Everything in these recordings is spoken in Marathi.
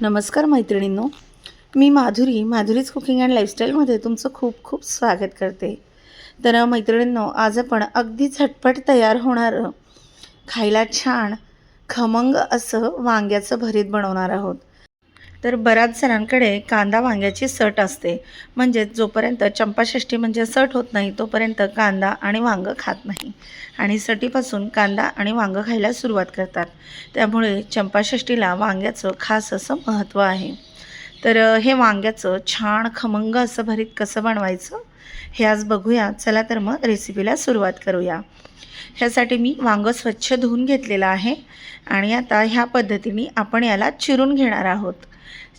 नमस्कार मैत्रिणींनो. मी माधुरी माधुरीज कुकिंग अँड लाईफस्टाईलमध्ये तुमचं खूप खूप स्वागत करते. तर मैत्रिणींनो आज आपण अगदी झटपट तयार होणारं खायला छान खमंग असं वांग्याचं भरीत बनवणार आहोत. तर बऱ्याच जणांकडे कांदा वांग्याची सट असते. म्हणजेच जोपर्यंत चंपाषष्ठी म्हणजे सट होत नाही तोपर्यंत कांदा आणि वांगं खात नाही. आणि सटीपासून कांदा आणि वांगं खायला सुरुवात करतात. त्यामुळे चंपाषष्ठीला वांग्याचं खास असं महत्त्व आहे. तर हे वांग्याचं छान खमंग असं भरीत कसं बनवायचं? हे आज बघूया. चला तर मग रेसिपीला सुरुवात करूया. ह्यासाठी मी वांगं स्वच्छ धुवून घेतलेलं आहे. आणि आता ह्या पद्धतीने आपण याला चिरून घेणार आहोत.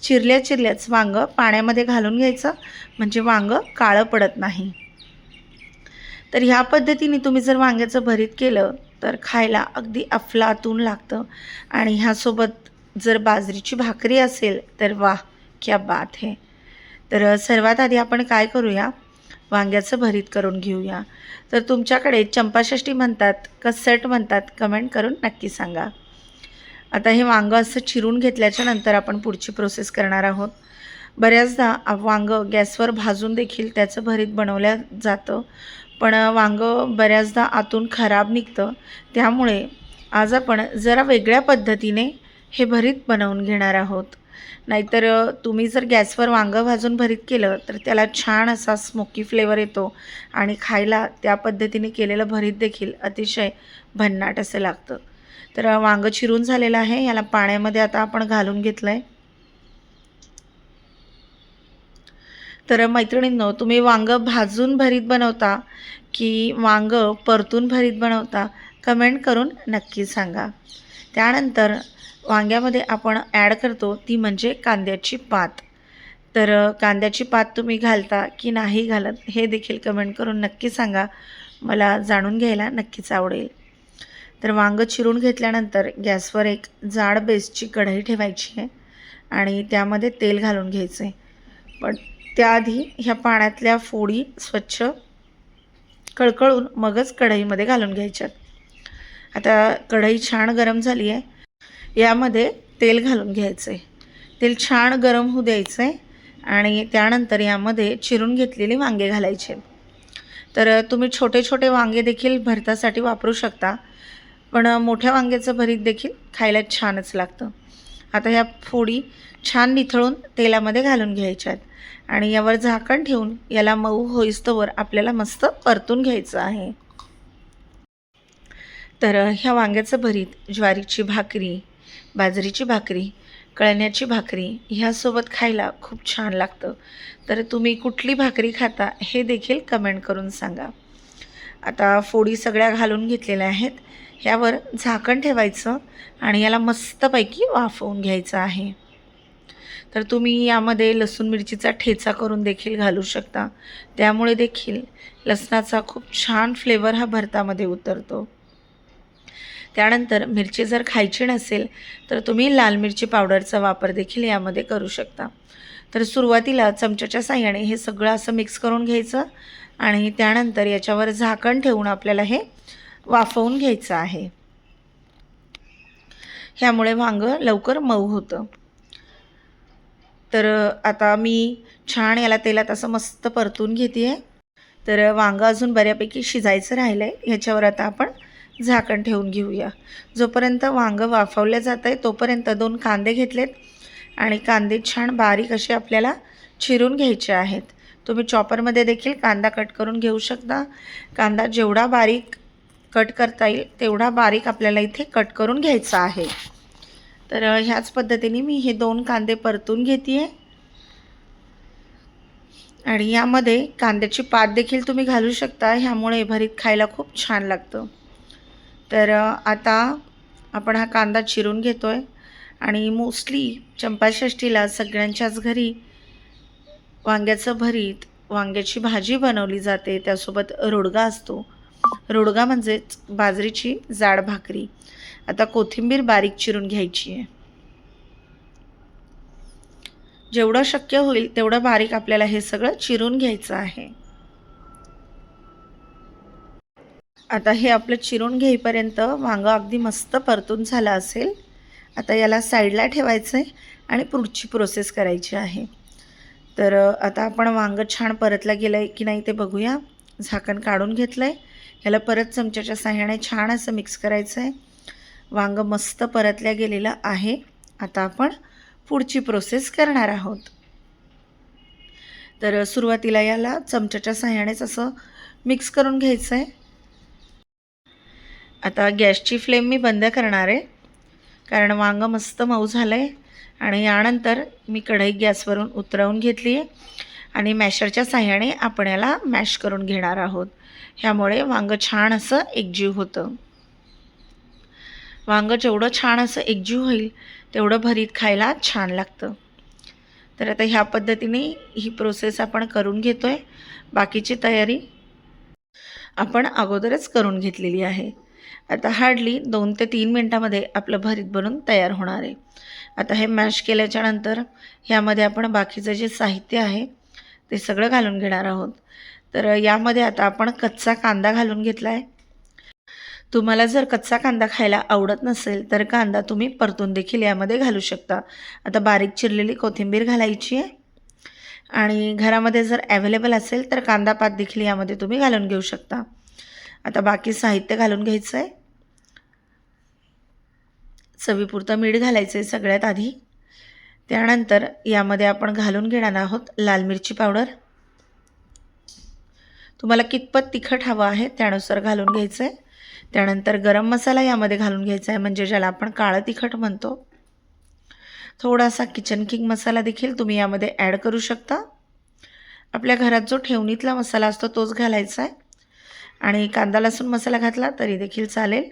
चिरल्या चिरल्याच वांगं पाण्यामध्ये घालून घ्यायचं. म्हणजे वांगं काळं पडत नाही. तर ह्या पद्धतीने तुम्ही जर वांग्याचं भरीत केलं तर खायला अगदी अफलातून लागतं. आणि ह्यासोबत जर बाजरीची भाकरी असेल तर वाह क्या बात है. तर सर्वात आधी आपण काय करूया? वांग्याचं भरीत करून घेऊया. तर तुमच्याकडे चंपाषष्ठी म्हणतात का म्हणतात कमेंट करून नक्की सांगा. आता हे वांगं असं चिरून घेतल्याच्या नंतर आपण पुढची प्रोसेस करणार आहोत. बऱ्याचदा वांगं गॅसवर भाजून देखील त्याचं भरीत बनवल्या जातं. पण वांगं बऱ्याचदा आतून खराब निघतं. त्यामुळे आज आपण जरा वेगळ्या पद्धतीने हे भरीत बनवून घेणार आहोत. नाहीतर तुम्ही जर गॅसवर वांगं भाजून भरीत केलं तर त्याला छान असा स्मोकी फ्लेवर येतो आणि खायला त्या पद्धतीने केलेलं भरीत देखील अतिशय भन्नाट असं लागतं. तर वांगं चिरून झालेलं आहे. याला पाण्यामध्ये आता आपण घालून घेतलं आहे तर मैत्रिणींनो तुम्ही वांगं भाजून भरीत बनवता की वांगं परतून भरीत बनवता कमेंट करून नक्की सांगा. त्यानंतर वांग्यामध्ये आपण ॲड करतो ती म्हणजे कांद्याची पात. तर कांद्याची पात तुम्ही घालता की नाही घालत हे देखील कमेंट करून नक्की सांगा. मला जाणून घ्यायला नक्कीच आवडेल. तर वांगं चिरून घेतल्यानंतर गॅसवर एक जाड बेसची कढई ठेवायची आहे आणि त्यामध्ये तेल घालून घ्यायचं आहे. पण त्याआधी ह्या पाण्यातल्या फोडी स्वच्छ कळकळून मगच कढईमध्ये घालून घ्यायच्यात आता कढई छान गरम झाली आहे. यामध्ये तेल घालून घ्यायचं आहे. तेल छान गरम होऊ द्यायचं आहे आणि त्यानंतर यामध्ये चिरून घेतलेले वांगे घालायचे तर तुम्ही छोटे छोटे वांगे देखील भरतासाठी वापरू शकता. पण मोठ्या वांग्याचं भरीत देखील खायला छानच लागतं. आता ह्या फोडी छान निथळून तेलामध्ये घालून घ्यायच्या आहेत. आणि यावर झाकण ठेवून याला मऊ होईस्तोवर आपल्याला मस्त परतून घ्यायचं आहे. तर ह्या वांग्याचं भरीत ज्वारीची भाकरी बाजरीची भाकरी कळण्याची भाकरी ह्यासोबत खायला खूप छान लागतं. तर तुम्ही कुठली भाकरी खाता हे देखील कमेंट करून सांगा. आता फोडी सगळ्या घालून घेतलेल्या आहेत. ह्यावर झाकण ठेवायचं आणि याला मस्तपैकी वाफवून घ्यायचं आहे. तर तुम्ही यामध्ये लसूण मिरचीचा ठेचा करून देखील घालू शकता. त्यामुळे देखील लसणाचा खूप छान फ्लेवर हा भरतामध्ये उतरतो. त्यानंतर मिरची जर खायची नसेल तर तुम्ही लाल मिरची पावडरचा वापर देखील यामध्ये करू शकता. तर सुरुवातीला चमच्याच्या साह्याने हे सगळं असं मिक्स करून घ्यायचं आणि त्यानंतर याच्यावर झाकण ठेवून आपल्याला हे वाफवून घ्यायचं आहे. ह्यामुळे वांगं लवकर मऊ होतं. तर आता मी छान याला तेलात असं मस्त परतून घेते आहे तर वांगं अजून बऱ्यापैकी शिजायचं राहिलं आहे ह्याच्यावर आता आपण झाकण ठेवून घेऊया. जोपर्यंत वांगं वाफवलं जात आहे तोपर्यंत दोन कांदे घेतलेत. आणि कांदे छान बारीक असे आपल्याला चिरून घ्यायचे आहेत. तुम्ही चॉपरमध्ये देखील कांदा कट करून घेऊ शकता. कांदा जेवढा बारीक कट करता येईल. तेवढा बारीक आपल्याला इथे कट करून घ्यायचा आहे. तर ह्याच पद्धतीने मी हे दोन कांदे परतून घेते आहे आणि यामध्ये कांद्याची पात देखील तुम्ही घालू शकता. ह्यामुळे भरीत खायला खूप छान लागतं. तर आता आपण हा कांदा चिरून घेतो आहे आणि मोस्टली चंपाषष्ठीला सगळ्यांच्याच घरी वांग्याचं भरीत वांग्याची भाजी बनवली जाते. त्यासोबत रोडगा असतो. रोडगा म्हणजेच बाजरीची जाड भाकरी. आता कोथिंबीर बारीक चिरून घ्यायची आहे. जेवढं शक्य होईल तेवढं बारीक आपल्याला हे सगळं चिरून घ्यायचं आहे. आता हे आपलं चिरून घेईपर्यंत वांगं अगदी मस्त परतून झालं असेल. आता याला साईडला ठेवायचं आहे आणि पुढची प्रोसेस करायची आहे. तर आता आपण वांगं छान परतला गेलं आहे की नाही ते बघूया. झाकण काढून घेतलं आहे ह्याला परत चमच्याच्या साह्याने छान असं मिक्स करायचं आहे वांगं मस्त परतल्या गेलेलं आहे. आता आपण पुढची प्रोसेस करणार आहोत. तर सुरुवातीला याला चमच्याच्या साह्यानेच असं मिक्स करून घ्यायचं आहे आता गॅसची फ्लेम मी बंद करणार आहे. कारण वांगं मस्त मऊ झालं आहे आणि यानंतर मी कढई गॅसवरून उतरवून घेतली आहे आणि मॅशरच्या साह्याने आपण याला मॅश करून घेणार आहोत. ह्यामुळे वांगं छान असं एकजीव होतं. वांगं जेवढं छान असं एकजीव होईल तेवढं भरीत खायला छान लागतं. तर आता ह्या पद्धतीने ही प्रोसेस आपण करून घेतो आहे बाकीची तयारी आपण अगोदरच करून घेतलेली आहे. आता हार्डली दोन ते तीन मिनटामध्ये आपलं भरीत बनून तयार होणार आहे. आता हे मॅश केल्याच्यानंतर ह्यामध्ये आपण बाकीचं जे साहित्य आहे ते सगळं घालून घेणार आहोत. तर यामध्ये आता आपण कच्चा कांदा घालून घेतला आहे तुम्हाला जर कच्चा कांदा खायला आवडत नसेल तर कांदा तुम्ही परतून देखील यामध्ये घालू शकता. आता बारीक चिरलेली कोथिंबीर घालायची आहे. आणि घरामध्ये जर ॲव्हेलेबल असेल तर कांदा पात देखील यामध्ये तुम्ही घालून घेऊ शकता. आता बाकी साहित्य घालून घ्यायचं आहे चवीपुरतं मीठ घालायचं आहे सगळ्यात आधी. त्यानंतर यामध्ये आपण घालून घेणार आहोत लाल मिरची पावडर. तुम्हाला कितपत तिखट हवं आहे त्यानुसार घालून घ्यायचं आहे त्यानंतर गरम मसाला यामध्ये घालून घ्यायचा आहे म्हणजे ज्याला आपण काळं तिखट म्हणतो. थोडासा किचन किंग मसाला देखील तुम्ही यामध्ये ॲड करू शकता. आपल्या घरात जो ठेवणीतला मसाला असतो तोच घालायचा आहे आणि कांदा लसूण मसाला घातला तरी देखील चालेल.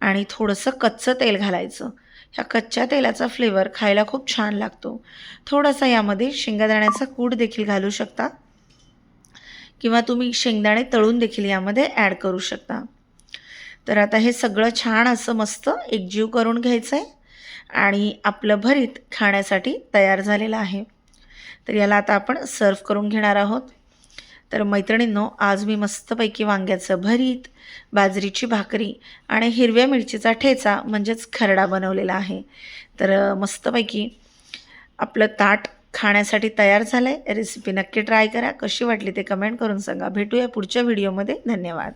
आणि थोडंसं कच्चं तेल घालायचं. ह्या कच्च्या तेलाचा फ्लेवर खायला खूप छान लागतो. थोडासा यामध्ये शेंगादाण्याचा कूट देखील घालू शकता. किंवा तुम्ही शेंगदाणे तळून देखील यामध्ये ॲड करू शकता. तर आता हे सगळं छान असं मस्त एकजीव करून घ्यायचं आहे आणि आपलं भरीत खाण्यासाठी तयार झालेलं आहे. तर याला आता आपण सर्व करून घेणार आहोत. तर मैत्रिणींनो आज मी मस्तपैकी वांग्याचं भरीत बाजरीची भाकरी आणि हिरव्या मिरचीचा ठेचा म्हणजेच खरडा बनवलेला आहे. तर मस्तपैकी आपलं ताट खाण्यासाठी तयार झालं आहे रेसिपी नक्की ट्राय करा. कशी वाटली ते कमेंट करून सांगा. भेटूया पुढच्या व्हिडिओमध्ये धन्यवाद.